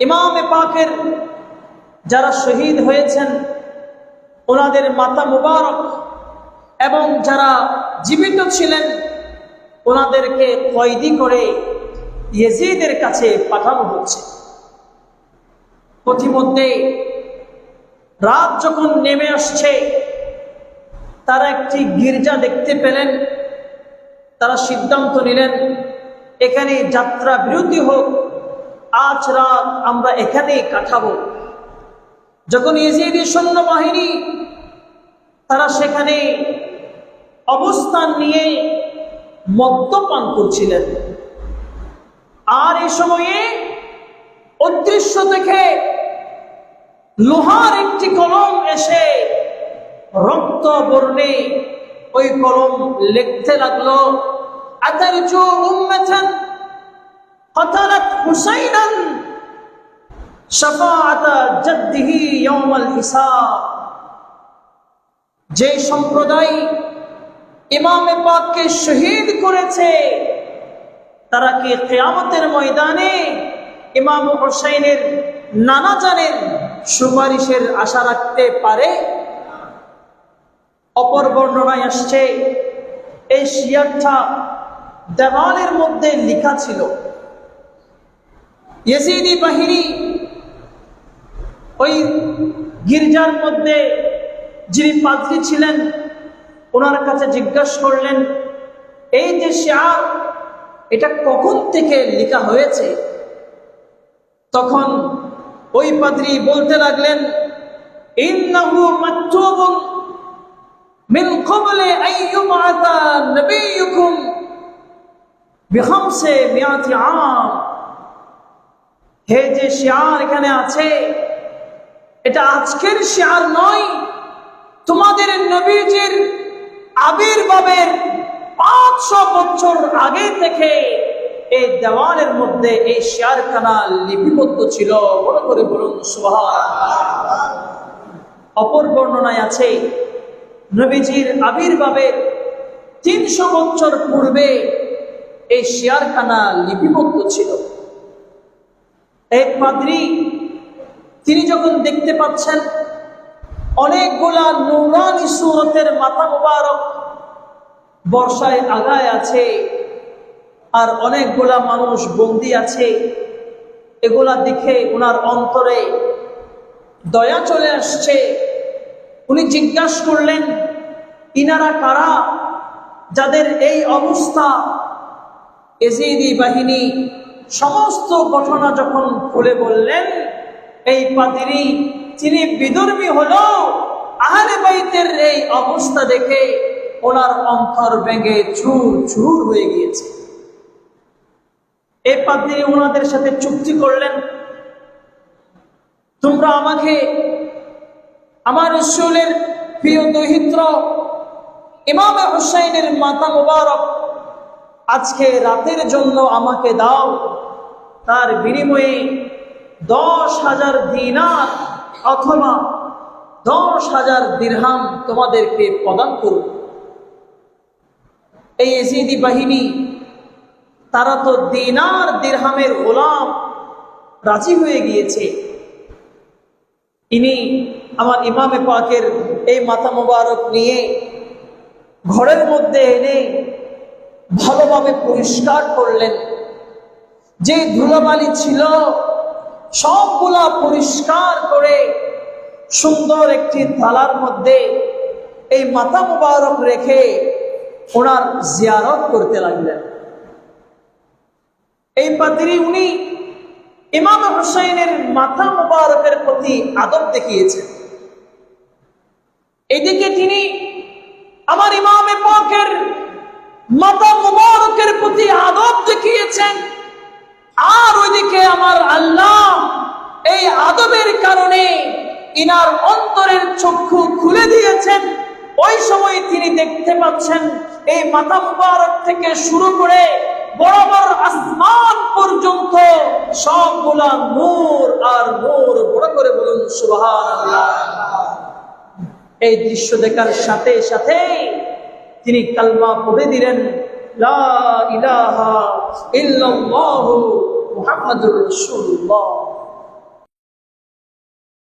ইমামে পাকের যারা শহীদ হয়েছেন, ওনাদের মাতা মুবারক এবং যারা জীবিত ছিলেন, ওনাদেরকে কয়েদি করে ইয়েজিদের কাছে পাঠানো হচ্ছে। পথিমধ্যে রাত যখন নেমে আসছে, তারা একটি গির্জা দেখতে পেলেন। তারা সিদ্ধান্ত নিলেন, এখানে যাত্রা বিরতি হোক আজ রাত আমরা এখানেই কাটাবো যখন ইজিদি সৈন্যবাহিনী তারা সেখানে অবস্থান নিয়ে মদ্যপান করছিলেন আর এই সময়ে অদৃশ্য থেকে লোহার একটি কলম এসে রক্ত বর্ণে ওই কলম লিখতে লাগলো আতারজু উম্মাতান قتلت যে সম্প্রদায় ইমামে পাককে শহীদ করেছে, তারা কি কেয়ামতের ময়দানে ইমাম হোসাইনের নানা জানের সুপারিশের আশা রাখতে পারে? অপর বর্ণনায় আসছে, এই শিয়ারটা দেওয়ালের মধ্যে লিখা ছিল। ইয়েজিদি বাহিনী ওই গির্জার মধ্যে যিনি পাদ্রী ছিলেন, ওনার কাছে জিজ্ঞাসা করলেন, এই যে শেয়ার এটা কখন থেকে লেখা হয়েছে? তখন ওই পাদ্রী বলতে লাগলেন, ইন্নাহু মিয়াতি আম। হে যে শেয়ার এখানে আছে, এটা আজকের শেয়ার নয়, তোমাদের নবীজির আবির্ভাবের পাঁচশো বছর আগে থেকে এই দেওয়ালের মধ্যে এই শেয়ার খানা লিপিবদ্ধ ছিল। বড় করে বলুন অপর বর্ণনায় আছে, নবীজির আবির্ভাবের তিনশো বছর পূর্বে এই শেয়ারখানা লিপিবদ্ধ ছিল। এক পাদ্রী তিনি যখন দেখতে পাচ্ছেন অনেকগুলা নুরানি সুরতের মাথা মোবারক বর্ষায় আগায় আছে আর অনেকগুলা মানুষ বন্দি আছে, এগুলা দেখে ওনার অন্তরে দয়া চলে আসছে। উনি জিজ্ঞাসা করলেন, ইনারা কারা? যাদের এই অবস্থা? এজিদি বাহিনী সমস্ত ঘটনা যখন খুলে বললেন, এই পাতিরি তিনি বিদর্মী হলো, আহলে বাইতের এই অবস্থা দেখে ওনার অন্তর ভেঙে চুর চুর হয়ে গিয়েছে। এই পাদ্রী ওনাদের সাথে চুক্তি করলেন, তোমরা আমাকে, আমার রসুলের প্রিয় দহিত্র ইমামে হুসাইনের মাতা মুবারক আজকে রাতের জন্য আমাকে দাও। তার বিনিময়ে দশ হাজার দিনার অথবা দশ হাজার দিরহাম তোমাদেরকে প্রদান করব। এই এসিদি বাহিনী, তারা তো দিনার দিরহামের গোলাম, রাজি হয়ে গিয়েছে। ইনি আমার ইমামে পাকের এই মাথা মোবারক নিয়ে ঘরের মধ্যে এনে ভালোভাবে পরিষ্কার করলেন। যে ধুলাবালি ছিল, সবগুলা পরিষ্কার করে সুন্দর একটি থালার মধ্যে এই মাথা মুবারক রেখে ওনার জিয়ারত করতে লাগলেন। এই পাত্রী উনি ইমাম হুসাইনের মাথা মুবারকের প্রতি আদব দেখিয়েছেন। এদিকে তিনি আমার ইমামে পাকের মাতা মুবারকের প্রতি আদব দেখিয়েছেন। আর ওইদিকে আমার আল্লাহ এই আদবের কারণে ইনার অন্তরের চক্ষু খুলে দিয়েছেন। ওই সময় তিনি দেখতে পাচ্ছেন, এই মাথা মুবারক থেকে শুরু করে বরাবর আসমান পর্যন্ত সবগুলা নূর আর নূর। বড় করে বলুন, সুবহানাল্লাহ। এই দৃশ্য দেখার সাথে সাথে তিনি কালমা পড়ে দিলেন লা ইলাহা ইল্লাল্লাহু মুহাম্মাদুর রাসূলুল্লাহ।